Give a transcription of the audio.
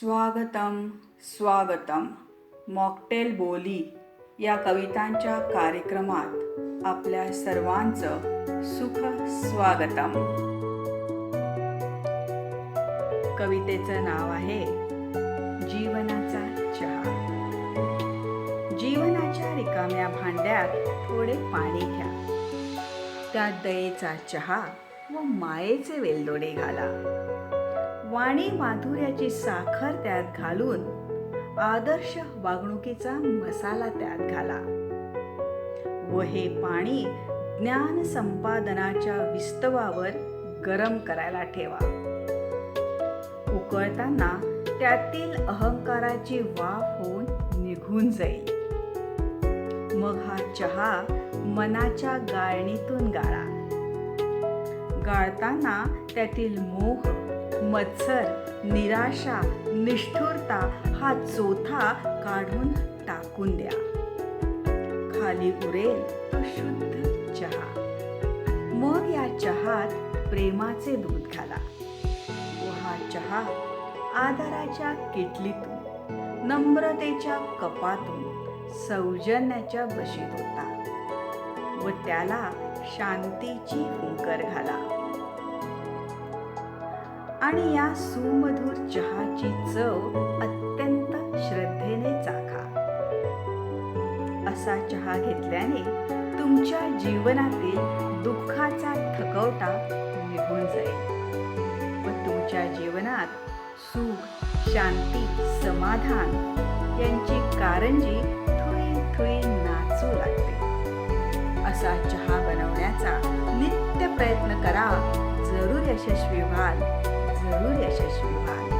स्वागतम स्वागतम. मॉकटेल बोली या कवितांच्या कार्यक्रमात आपल्या सर्वांचं सुख स्वागतम. कवितेचं नाव आहे जीवनाचा चहा. जीवनाच्या रिकाम्या भांड्यात थोडे पाणी घ्या. त्यात दयेचा चहा व मायेचे वेलदोडे घाला. वाणी माधुर्याची साखर त्यात घालून आदर्श वागणुकीचा मसाला त्यात घाला. व हे पाणी ज्ञान संपादनाच्या विस्तवावर गरम करायला ठेवा. उकळताना त्यातील अहंकाराची वाफ होऊन निघून जाईल. मग हा चहा मनाच्या गाळणीतून गाळा. गाळताना त्यातील मोह मत्सर निराशा निष्ठुरता हा चोथा काढून टाकून द्या. खाली उरेल तो शुद्ध चहा. मग या चहात प्रेमाचे दूध घाला. व हा चहा आदराच्या किटलीतून नम्रतेच्या कपातून सौजन्याच्या बशीत होता व त्याला शांतीची हुंकर घाला. आणि या सुमधुर चहाची चव अत्यंत श्रद्धेने चाखा. असा चहा घेतल्याने तुमच्या जीवनातील दुःखाचा थकवटा निघून जाईल. व तुमच्या जीवनात सुख शांती समाधान यांची कारंजी थुई थुई नाचू लागते. असा चहा बनवण्याचा नित्य प्रयत्न करा. जरूर यशस्वी व्हाल. जरूर यशस्वी व्हाल